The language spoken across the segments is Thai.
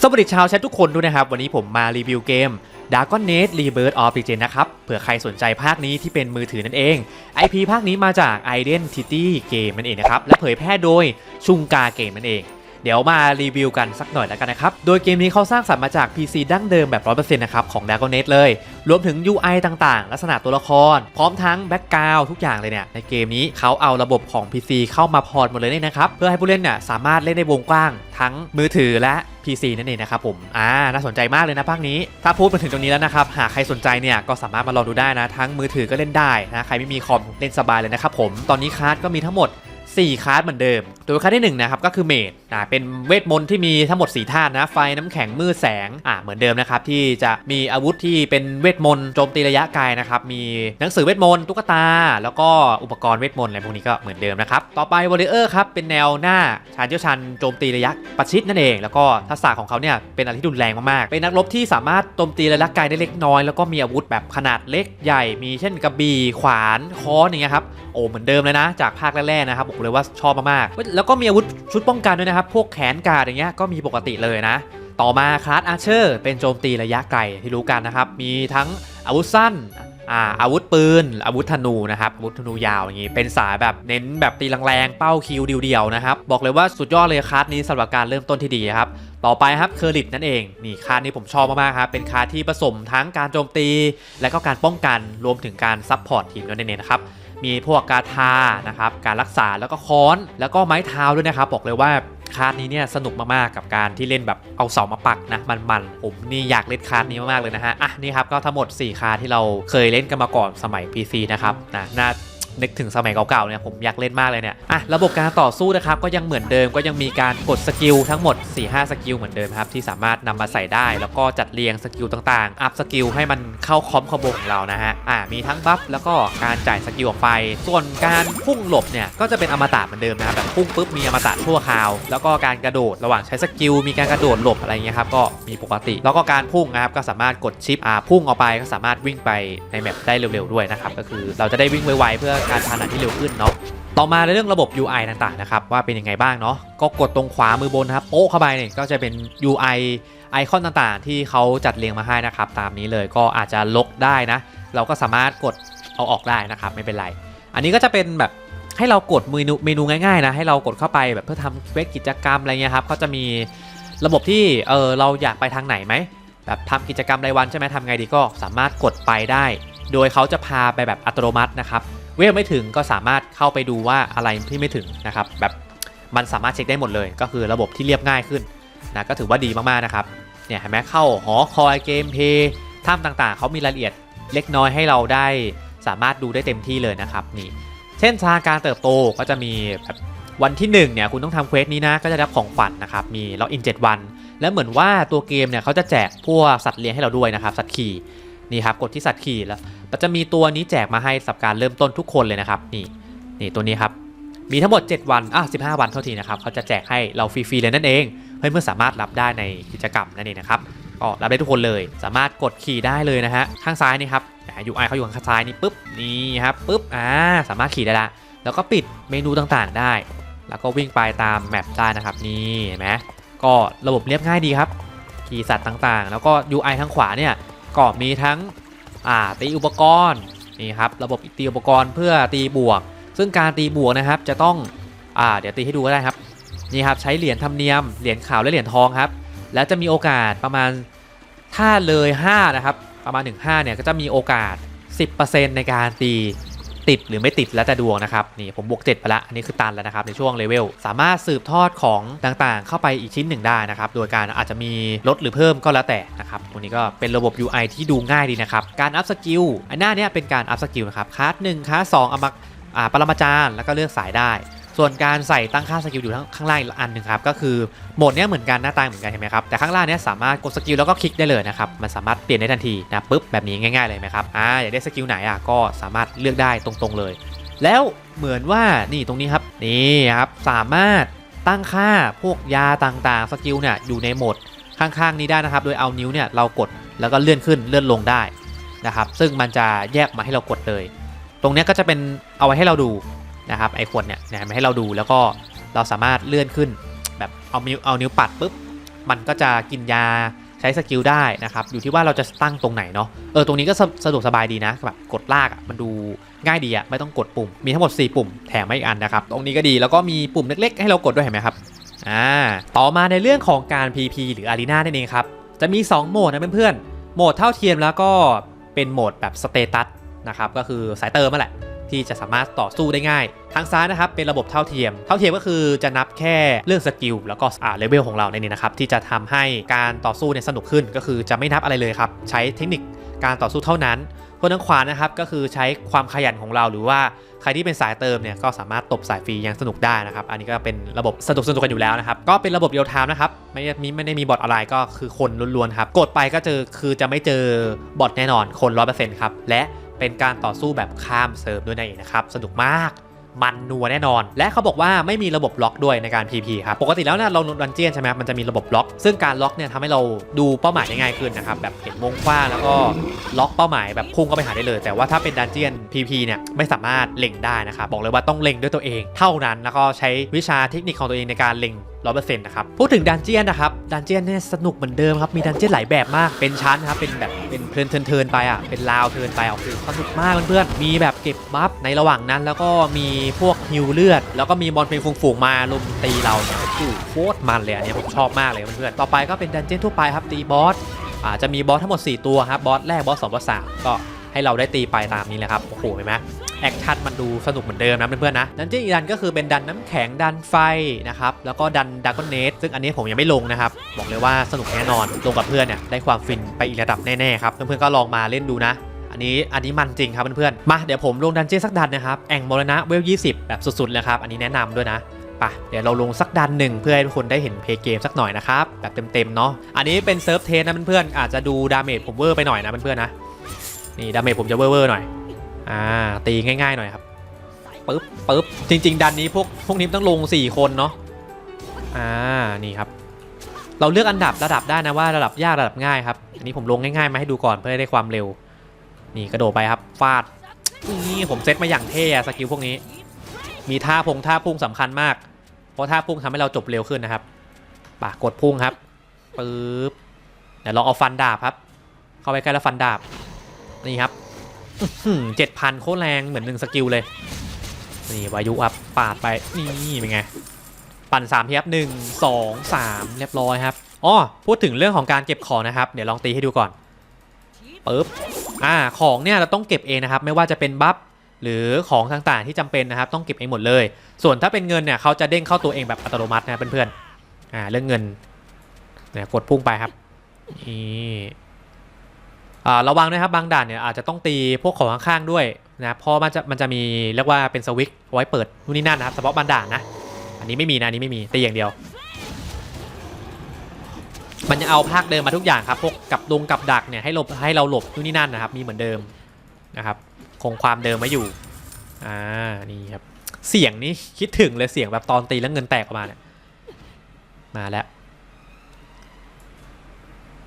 สวัสดีชาวแชททุกคนด้วยนะครับ วันนี้ผมมารีวิวเกม Dragon Age Rebirth of Legend นะครับ เผื่อใครสนใจภาคนี้ที่เป็นมือถือนั่นเอง IP ภาคนี้มาจาก Identity Game นั่นเองนะครับ และเผยแพร่โดยชุงกาเกมนั่นเอง เดี๋ยวมารีวิวกันสักหน่อยแล้วกันนะครับ โดยเกมนี้เขาสร้างสรรค์มาจาก PC ดั้งเดิมแบบ 100%นะครับของ Dragon Age เลย รวมถึง UI ต่างๆ ลักษณะตัวละคร พร้อมทั้งแบ็กกราวทุกอย่างเลยเนี่ยในเกมนี้เขาเอาระบบของ PC เข้ามาพอร์ตหมดเลยเนี่ยนะครับเพื่อให้ผู้เล่นเนี่ยสามารถเล่นได้วงกว้าง ทั้งมือถือและ PC นั่นเองนะครับผมอ่าน่าสนใจมากเลยนะภาคนี้ ถ้าพูดมาถึงตรงนี้แล้วนะครับ หากใครสนใจเนี่ยก็สามารถมาลองดูได้นะ ทั้งมือถือก็เล่นได้นะ ใครไม่มีคอมเล่นสบายเลยนะครับผม ตอนนี้คลาสก็มีทั้งหมด 4คลาสเหมือนเดิมโดยคลาสที่1นะครับก็คือเมดอ่าเป็นเวทมนต์ที่มีทั้งหมด4ธาตุนะไฟน้ำแข็งมืดแสงอ่าเหมือนเดิมนะครับที่จะมีอาวุธที่เป็นเวทมนต์โจมตีระยะไกลนะครับมีหนังสือเวทมนต์ตุ๊กตา แล้วก็อุปกรณ์เวทมนต์อะไรพวกนี้ก็เหมือนเดิมนะครับต่อไปวอลเลเยอร์ครับเป็นแนวหน้าชาญเชี่ยวชาญโจมตีระยะประชิดนั่นเอง แล้วก็ทักษะของเขาเนี่ยเป็นอะไรที่รุนแรงมากๆเป็นนักรบที่สามารถโจมตีระยะไกลได้เล็กน้อยแล้วก็มีอาวุธแบบขนาดเล็กใหญ่มีเช่นกระบี่ขวานค้อนอย่างเงี้ยครับโอ้เหมือนเดิมเลยนะ จากภาคแรกๆนะครับบอกเลยว่าชอบมากๆ แล้วก็มีอาวุธชุดป้องกันด้วยนะครับ พวกแขนกาดอย่างเงี้ยก็มีปกติเลยนะ ต่อมาคลาสอาร์เชอร์เป็นโจมตีระยะไกลที่รู้กันนะครับ มีทั้งอาวุธสั้นอาอาวุธปืน อาวุธธนูนะครับ อาวุธธนูยาวอย่างงี้ เป็นสายแบบเน้นแบบตีแรงๆ เป้าคิวเดียวๆนะครับ บอกเลยว่าสุดยอดเลยคลาสนี้สำหรับการเริ่มต้นที่ดีครับ ต่อไปครับเคอร์ลิตนั่นเอง นี่คาร์ดนี้ผมชอบมากๆครับ เป็นคาร์ดที่ผสมทั้งการโจมตี และก็การป้องกัน รวมถึงการซับพอร์ตทีมด้วยเนเองนะครับ มีพวกกาทานะครับการรักษาแล้วก็ค้อนแล้วก็ไม้เท้าด้วยนะครับ บอกเลยว่าคาร์ดนี้เนี่ยสนุกมาก ๆ กับการที่เล่นแบบเอาเสามาปักนะมันๆผมนี่อยากเล่นคาร์ดนี้มาก ๆ เลยนะฮะอะนี่ครับก็ทั้งหมด 4 คาร์ดที่เราเคยเล่นกันมาก่อนสมัย PC นะครับนะน่า นึกถึงสมัยเก่าๆเนี่ยผมอยากเล่นมากเลยเนี่ยอะระบบการต่อสู้นะครับก็ยังเหมือนเดิมก็ยังมีการกดสกิลทั้งหมด 4-5 สกิลเหมือนเดิมครับที่สามารถนำมาใส่ได้ แล้วก็จัดเรียงสกิลต่างๆ อัพสกิลให้มันเข้าคอมคอมโบของเรานะฮะอะมีทั้งบัฟแล้วก็การจ่ายสกิลออกไป ส่วนการพุ่งหลบเนี่ยก็จะเป็นอมตะเหมือนเดิมนะครับแบบพุ่งปุ๊บมีอมตะชั่วคราว แล้วก็การกระโดดระหว่างใช้สกิลมีการกระโดดหลบอะไรเงี้ยครับก็มีปกติ แล้วก็การพุ่งนะครับก็สามารถกดชิปอ่าพุ่งออกไปก็สามารถวิ่งไปในแมปได้เร็วๆด้วยนะครับก็คือเราจะได้วิ่งไวๆเพื่อการพาหนะที่เร็วขึ้นเนาะต่อมาในเรื่องระบบ UI ต่างๆนะครับว่าเป็นยังไงบ้างเนาะก็กดตรงขวามือบนครับโป๊ะเข้าไปเนี่ยก็จะเป็น UI ไอคอนต่างๆ ที่เขาจัดเรียงมาให้นะครับตามนี้เลยก็อาจจะลบได้นะ เราก็สามารถกดเอาออกได้นะครับไม่เป็นไร อันนี้ก็จะเป็นแบบให้เรากดเมนูเมนูง่ายๆนะให้เรากดเข้าไปแบบเพื่อทำเวสกิจกรรมอะไรเงี้ยครับก็จะมีระบบที่เออเราอยากไปทางไหนไหมแบบทำกิจกรรมรายวันใช่ไหมทำไงดีก็สามารถกดไปได้ โดยเขาจะพาไปแบบอัตโนมัตินะครับ เวลไม่ถึงก็สามารถเข้าไปดูว่าอะไรที่ไม่ถึงนะครับแบบมันสามารถเช็คได้หมดเลย ก็คือระบบที่เรียบง่ายขึ้นนะก็ถือว่าดีมากๆนะครับเนี่ยเห็นไหมเข้าหอคอยเกมเพย์ถ้ำต่างๆ เขามีรายละเอียดเล็กน้อยให้เราได้สามารถดูได้เต็มที่เลยนะครับนี่เช่นชาการเติบโตก็จะมีแบบวันที่1เนี่ยคุณต้องทำเควสนี้นะก็จะได้รับของขวัญนนะครับมีล็อกอิน 7 วัน แล้วเหมือนว่าตัวเกมเนี่ยเขาจะแจกพวกสัตว์เลี้ยงให้เราด้วยนะครับสัตว์ขี่ นี่ครับกดที่สัตว์ขี่แล้วมันจะมีตัวนี้แจกมาให้สับการเริ่มต้นทุกคนเลยนะครับนี่นี่ตัวนี้ครับมีทั้งหมด 7 วันอะ15 วันเท่าทีนะครับเขาจะแจกให้เราฟรีๆเลยนั่นเองเพื่อนๆสามารถรับได้ในกิจกรรมนั่นเองนะครับก็รับได้ทุกคนเลยสามารถกดขี่ได้เลยนะฮะข้างซ้ายนี่ครับยูไอเขาอยู่ข้างซ้ายนี่ปุ๊บนี่ครับปุ๊บอ่าสามารถขี่ได้ละแล้วก็ปิดเมนูต่างๆได้ แล้วก็วิ่งไปตามแมปได้นะครับนี่เห็นไหมก็ระบบเรียบง่ายดีครับ ขี่สัตว์ต่างๆ แล้วก็ UI ทางขวาเนี่ย ก็มีทั้งตีอุปกรณ์นี่ครับระบบตีอุปกรณ์เพื่อตีบวก ซึ่งการตีบวกนะครับจะต้องอเดี๋ยวตีให้ดูก็ได้ครับนี่ครับใช้เหรียญธรรมเนียมเหรียญขาวและเหรียญทองครับแล้วจะมีโอกาสประมาณถ้าเลย5นะครับประมาณ 1 5เนี่ยก็จะมีโอกาส 10%ในการตี ติดหรือไม่ติดแล้วแต่ดวงนะครับนี่ผมบวก7ไปละอันนี้คือตันแล้วนะครับในช่วงเลเวลสามารถสืบทอดของต่างๆ เข้าไปอีกชิ้นหนึ่งได้นะครับโดยการอาจจะมีลดหรือเพิ่มก็แล้วแต่นะครับตรงนี้ก็เป็นระบบ UI ที่ดูง่ายดีนะครับการอัพสกิลอันหน้าเนี้ยเป็นการอัพสกิลนะครับคลาสหนึ่งคลาสสองเอามาอ่าปรมาจารย์แล้วก็เลือกสายได้ ส่วนการใส่ตั้งค่าสกิลอยู่ข้างล่างอีกอันหนึ่งครับก็คือโหมดเนี้ยเหมือนกันหน้าตาเหมือนกันเห็นไหมครับแต่ข้างล่างเนี้ยสามารถกดสกิลแล้วก็คลิกได้เลยนะครับมันสามารถเปลี่ยนได้ทันทีนะปุ๊บแบบนี้ง่ายๆเลยไหมครับอ่าอยากได้สกิลไหนอะก็สามารถเลือกได้ตรงๆเลย แล้วเหมือนว่านี่ตรงนี้ครับนี่ครับสามารถตั้งค่าพวกยาต่างๆสกิลเนี่ยอยู่ในโหมดข้างๆนี้ได้นะครับ โดยเอานิ้วเนี่ยเรากดแล้วก็เลื่อนขึ้นเลื่อนลงได้นะครับซึ่งมันจะแยกมาให้เรากดเลย ตรงนี้ก็จะเป็นเอาไว้ให้เราดู นะครับไอ้ขวดเนี่ยนะมาให้เราดูแล้วก็เราสามารถเลื่อนขึ้น แบบเอานิ้วเอานิ้วปัดปุ๊บมันก็จะกินยาใช้สกิลได้นะครับอยู่ที่ว่าเราจะตั้งตรงไหนเนาะเออตรงนี้ก็สะดวกสบายดีนะแบบกดลากอะ่ะมันดูง่ายดีอะ่ะไม่ต้องกดปุ่ม มีทั้งหมด 4 ปุ่มแถมไม่อีกอันนะครับตรงนี้ก็ดีแล้วก็มีปุ่มเล็กๆ ให้เรากดด้วยเห็นไหมครับอ่าต่อมาในเรื่องของการ PP หรือ Arena นั่นเองครับจะมี 2 โหมดนะเพื่อนๆโหมดเท่าเทียมแล้วก็เป็นโหมดแบบสเตตัสนะครับก็คือสายเติมนั่นแหละ ที่จะสามารถต่อสู้ได้ง่าย ทางซ้ายนะครับเป็นระบบเท่าเทียม เท่าเทียมก็คือจะนับแค่เรื่องสกิลแล้วก็อ่าเลเวลของเราในนี้นะครับที่จะทำให้การต่อสู้เนี่ยสนุกขึ้นก็คือจะไม่นับอะไรเลยครับใช้เทคนิคการต่อสู้เท่านั้นคนทางขวานะครับก็คือใช้ความขยันของเราหรือว่าใครที่เป็นสายเติมเนี่ยก็สามารถตบสายฟรีอยังสนุกได้นะครับ อันนี้ก็เป็นระบบสนุกสนุกกันอยู่แล้วนะครับ ก็เป็นระบบเรียลไทม์นะครับ ไม่ได้มีไม่ได้มีบอทอะไรก็คือคนล้วนๆครับ กดไปก็เจอคือจะไม่เจอบอทแน่นอนคน 100%ครับและ เป็นการต่อสู้แบบข้ามเซิร์ฟด้วยนั่นเองนะครับสนุกมากมันนัวแน่นอน และเขาบอกว่าไม่มีระบบล็อกด้วยในการ PP ครับ ปกติแล้วเนี่ยเราดันเจียนใช่ไหมครับมันจะมีระบบล็อก ซึ่งการล็อกเนี่ยทำให้เราดูเป้าหมายได้ง่ายขึ้นนะครับ แบบเห็นวงกว้างแล้วก็ล็อกเป้าหมายแบบพุ่งเข้าไปหาได้เลย แต่ว่าถ้าเป็นดันเจียน PP เนี่ยไม่สามารถเล็งได้นะครับ บอกเลยว่าต้องเล็งด้วยตัวเอง เท่านั้น แล้วก็ใช้วิชาเทคนิคของตัวเองในการเล็ง ร้อยเปอร์เซ็นต์นะครับ พูดถึงดันเจียนนะครับ ดันเจียนเนี่ยสนุกเหมือนเดิมครับ มีดันเจียนหลายแบบมาก เป็นชั้นครับ เป็นแบบ เป็นเพลินเทินไปอะ เป็นลาวเทินไปอะคือสนุกมากเพื่อนๆ มีแบบเก็บบัฟในระหว่างนั้น แล้วก็มีพวกฮิวเลือด แล้วก็มีบอลเป็นฝูงๆมาลุมตีเราเนี่ยโอ้โคตรมันเลยอันเนี้ยผมชอบมากเลยเพื่อนๆ ต่อไปก็เป็นดันเจียนทั่วไปครับ ตีบอสอ่าจะมีบอสทั้งหมด 4 ตัวครับ บอสแรก บอสสองบอสสามก็ให้เราได้ตีไปตามนี้แหละครับ โอ้โห เห็นไหม แอคชั่นมันดูสนุกเหมือนเดิมนะเพื่อนๆนะดันเจี้ยนอีกดันก็คือเป็นดันน้ำแข็งดันไฟนะครับแล้วก็ดันดักอนเนสซึ่งอันนี้ผมยังไม่ลงนะครับบอกเลยว่าสนุกแน่นอนลงกับเพื่อนเนี่ยได้ความฟินไปอีกระดับแน่ๆครับเพื่อนๆก็ลองมาเล่นดูนะอันนี้อันนี้มันจริงครับเพื่อนๆ มาเดี๋ยวผมลงดันเจี้ยนสักดันนะครับ แองมรณะเวล 20 แบบสุดๆเลยครับ อันนี้แนะนำด้วยนะไปเดี๋ยวเราลงสักดันหนึ่งเพื่อให้ทุกคนได้เห็นเพย์เกมสักหน่อยนะครับ แบบเต็มๆเนาะ อันนี้เป็นเซิร์ฟเทสนะเพื่อนๆ อาจจะดูดาเมจผมเวอร์ไปหน่อยนะเพื่อนๆนะ นี่ดาเมจผมจะเวอร์ๆหน่อย อ่าตีง่ายๆหน่อยครับปึ๊บปึ๊บจริง ๆ ดันนี้พวกพวกนี้ต้องลง 4 คนเนาะอ่านี่ครับ เราเลือกอันดับระดับได้นะว่าระดับยากระดับง่ายครับอันนี้ผมลงง่ายๆมาให้ดูก่อนเพื่อให้ได้ความเร็ว นี่กระโดดไปครับฟาดนี่ผมเซตมาอย่างเท่สกิลพวกนี้ มีท่าพงท่าพุ่งสำคัญมาก เพราะท่าพุ่งทำให้เราจบเร็วขึ้นนะครับปากกดพุ่งครับปึ๊บเดี๋ยวลองเอาฟันดาบครับ เข้าไปใกล้แล้วฟันดาบนี่ครับ เจ็ดพันโคตรแรงเหมือนหนึ่งสกิลเลย นี่วายุครับปาดไป นี่เป็นไง ปั่น3ามทีครับหนึ่งสองสามเรียบร้อยครับอ๋อพูดถึงเรื่องของการเก็บของนะครับ เดี๋ยวลองตีให้ดูก่อนปึ๊บอ่าของเนี่ยเราต้องเก็บเองนะครับ ไม่ว่าจะเป็นบัฟหรือของต่างๆที่จำเป็นนะครับ ต้องเก็บเองหมดเลย ส่วนถ้าเป็นเงินเนี่ยเขาจะเด้งเข้าตัวเองแบบอัตโนมัตินะเพื่อนๆอ่าเรื่องเงินเนี่ยกดพุ่งไปครับนี่ ระวังนะครับบางด่านเนี่ยอาจจะต้องตีพวกของข้างๆด้วยนะเพราะมันจะมันจะมีเรียกว่าเป็นสวิตไว้เปิดนู่นนี่นั่นนะครับเฉพาะบางด่านนะ อันนี้ไม่มีนะนนี้ไม่มีตีอย่างเดียว มันจะเอาภาคเดิมมาทุกอย่างครับพวกกับดงกับดักเนี่ยให้หลบให้เราหลบนู่นนี่นั่นนะครับ มีเหมือนเดิมนะครับ คงความเดิมไว้อยู่อ่านี่ครับเสียงนี่คิดถึงเลยเสียงแบบตอนตีแล้วเงินแตกออกมาเนี่ยมาแล้ว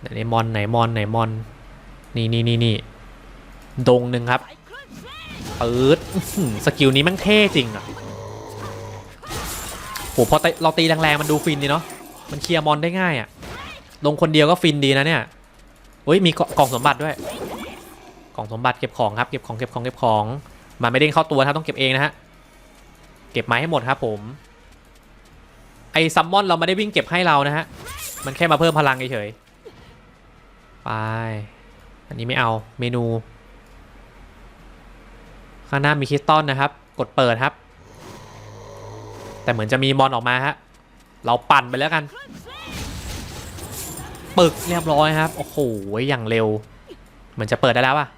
ไหนมอนไหนมอนไหนมอน นี่นี่นี่นี่ดงหนึ่งครับปื๊ดสกิลนี้มันเท่จริงอะโหพอเราตีแรงๆมันดูฟินดีเนาะมันเคลียร์มอนได้ง่ายอะลงคนเดียวก็ฟินดีนะเนี่ยเฮ้ยมีกล่องสมบัติด้วย กล่องสมบัติเก็บของครับเก็บของเก็บของเก็บของมันไม่เด้งเข้าตัวครับต้องเก็บเองนะฮะเก็บไม้ให้หมดครับผมไอซัมมอนเราไม่ได้วิ่งเก็บให้เรานะฮะมันแค่มาเพิ่มพลังเฉยๆไป อันนี้ไม่เอาเมนู ข้างหน้ามีคริสตัลนะครับ กดเปิดครับ แต่เหมือนจะมีมอนออกมาฮะเราปั่นไปแล้วกัน ปึกเรียบร้อยครับ โอ้โหอย่างเร็ว เหมือนจะเปิดได้แล้วอะ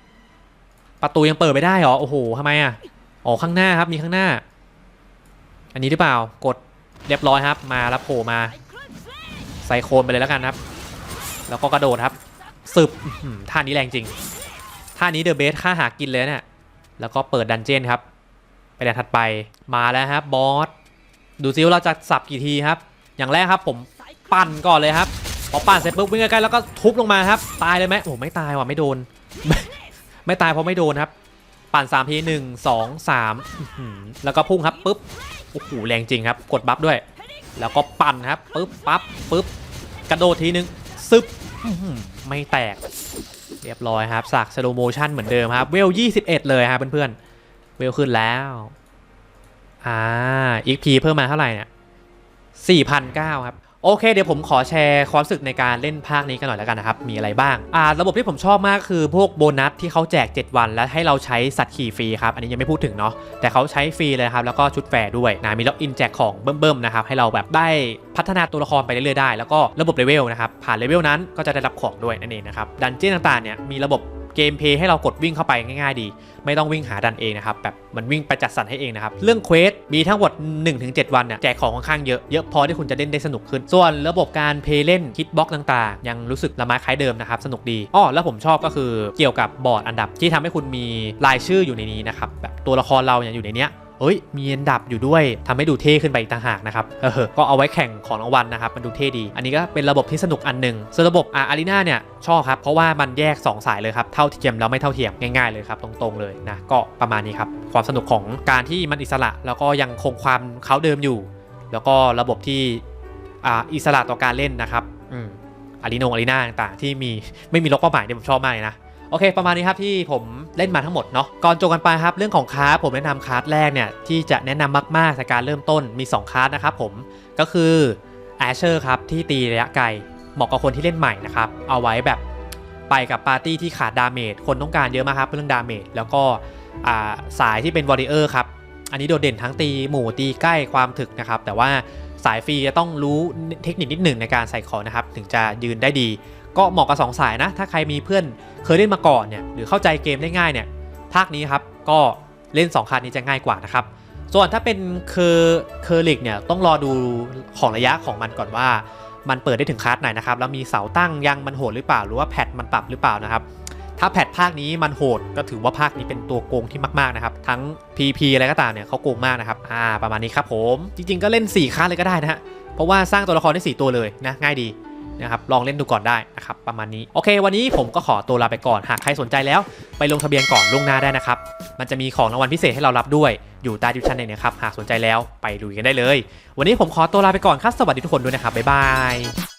ประตูยังเปิดไม่ได้เหรอ โอ้โหทำไมอะอ๋อข้างหน้าครับมีข้างหน้า อันนี้หรือเปล่ากดเรียบร้อยครับ มาแล้วโผล่มาใส่โคนไปเลยแล้วกันครับ แล้วก็กระโดดครับ สึบท่านี้แรงจริง ท่านี้เดอะเบสค่าหากินเลยเนี่ยแล้วก็เปิดดันเจี้ยนครับ ไปแดนถัดไปมาแล้วครับบอสดูซิว่าเราจะสับกี่ทีครับ อย่างแรกครับผมปั่นก่อนเลยครับพอปั่นเสร็จปุ๊บวิ่งใกล้ๆแล้วก็ทุบลงมาครับ ตายเลยไหมโอ้ไม่ตายว่ะไม่โดน ไม่ไม่ตายเพราะไม่โดนครับ ปั่น3ทีหนึ่งสองสามแล้วก็พุ่งครับปุ๊บโอ้โหแรงจริงครับ กดบัฟด้วย แล้วก็ปั่นครับปุ๊บปั๊บปุ๊บกระโดดทีนึงซึบ ไม่แตก เรียบร้อยครับ สักสโลโมชันเหมือนเดิมครับ เวล 21 เลยครับเพื่อนๆ เวลขึ้นแล้ว อ่าอีกพีเพิ่มมาเท่าไหร่เนี่ย4,009ครับ โอเคเดี๋ยวผมขอแชร์ความรู้สึกในการเล่นภาคนี้กันหน่อยแล้วกันนะครับ มีอะไรบ้างอ่าระบบที่ผมชอบมากคือพวกโบนัสที่เขาแจก 7 วัน แล้วให้เราใช้สัตว์ขี่ฟรีครับ อันนี้ยังไม่พูดถึงเนาะแต่เขาใช้ฟรีเลยครับ แล้วก็ชุดแฟร์ด้วยนะมีล็อกอินแจกของเบิ่มๆนะครับให้เราแบบได้พัฒนาตัวละครไปเรื่อยๆได้ แล้วก็ระบบเลเวลนะครับผ่านเลเวลนั้นก็จะได้รับของด้วยนั่นเองนะครับดันเจี้ยนต่างๆเนี่ยมีระบบ เกมเพย์ให้เรากดวิ่งเข้าไปง่ายๆดี ไม่ต้องวิ่งหาดันเองนะครับแบบมันวิ่งไปจัดสรรให้เองนะครับเรื่องเควสมีทั้งหมด 1-7 วันเนี่ยแจกของค่อนข้างเยอะเยอะพอที่คุณจะเล่นได้สนุกขึ้น ส่วนระบบการเพลย์เล่นคิดบล็อกต่างๆ ยังรู้สึกละไม้คล้ายเดิมนะครับสนุกดีอ้อแล้วผมชอบก็คือเกี่ยวกับบอร์ดอันดับที่ทำให้คุณมีรายชื่ออยู่ในนี้นะครับแบบตัวละครเราเนี่ยอยู่ในเนี้ย เอ้ย มีอันดับอยู่ด้วยทำให้ดูเท่ขึ้นไปอีกต่างหากนะครับ เออ ก็เอาไว้แข่งของรางวัลนะครับ มันดูเท่ดี อันนี้ก็เป็นระบบที่สนุกอันหนึ่งส่วนระบบอารีนาเนี่ยชอบครับ เพราะว่ามันแยก 2 สายเลยครับ เท่าเทียมแล้วไม่เท่าเทียมง่ายๆเลยครับ ตรงๆเลยนะ ก็ประมาณนี้ครับ ความสนุกของการที่มันอิสระ แล้วก็ยังคงความเขาเดิมอยู่ แล้วก็ระบบที่อ่าอิสระต่อการเล่นนะครับอืมอารีโนอารีนาต่างๆ ที่มีไม่มีล็อกเป้าหมายเนี่ยผมชอบมากเลยนะ โอเค ประมาณนี้ครับที่ผมเล่นมาทั้งหมดเนาะก่อนจบกันไปครับเรื่องของคาร์ดผมแนะนำคาร์ดแรกเนี่ยที่จะแนะนำมากๆในการเริ่มต้นมี 2คาร์ดนะครับผมก็คือแอชเชอร์ครับที่ตีระยะไกลเหมาะกับคนที่เล่นใหม่นะครับเอาไว้แบบไปกับปาร์ตี้ที่ขาดดาเมจคนต้องการเยอะมากครับเรื่องดาเมจแล้วก็สายที่เป็นวอริเออร์ครับอันนี้โดดเด่นทั้งตีหมู่ตีใกล้ความถึกนะครับแต่ว่าสายฟรีจะต้องรู้เทคนิคนิดหนึ่งในการใส่ของนะครับถึงจะยืนได้ดี ก็เหมาะกับสองสายนะ ถ้าใครมีเพื่อนเคยเล่นมาก่อนเนี่ยหรือเข้าใจเกมได้ง่ายเนี่ยภาคนี้ครับก็เล่น 2 คันนี้จะง่ายกว่านะครับส่วนถ้าเป็นเคอร์เคอร์ลิกเนี่ยต้องรอดูของระยะของมันก่อนว่า มันเปิดได้ถึงคลาสไหนนะครับแล้วมีเสาตั้งยังมันโหดหรือเปล่า หรือว่าแพทมันปรับหรือเปล่านะครับถ้าแพทภาคนี้มันโหดก็ถือว่าภาคนี้เป็นตัวโกงที่มากๆนะครับทั้ง PP อะไรก็ตามเนี่ยเขาโกงมากนะครับอ่าประมาณนี้ครับผมจริงๆก็เล่น 4คัสเลยก็ได้นะฮะเพราะว่าสร้างตัวละครได้ 4 ตัวเลยนะง่ายดี นะครับลองเล่นดูก่อนได้นะครับประมาณนี้โอเค วันนี้ผมก็ขอตัวลาไปก่อนหากใครสนใจแล้วไปลงทะเบียนก่อนล่วงหน้าได้นะครับมันจะมีของรางวัลพิเศษให้เรารับด้วยอยู่ใต้ดิวชันเองนะครับหากสนใจแล้วไปลุยกันได้เลย วันนี้ผมขอตัวลาไปก่อนครับสวัสดีทุกคนด้วยนะครับบ๊ายบาย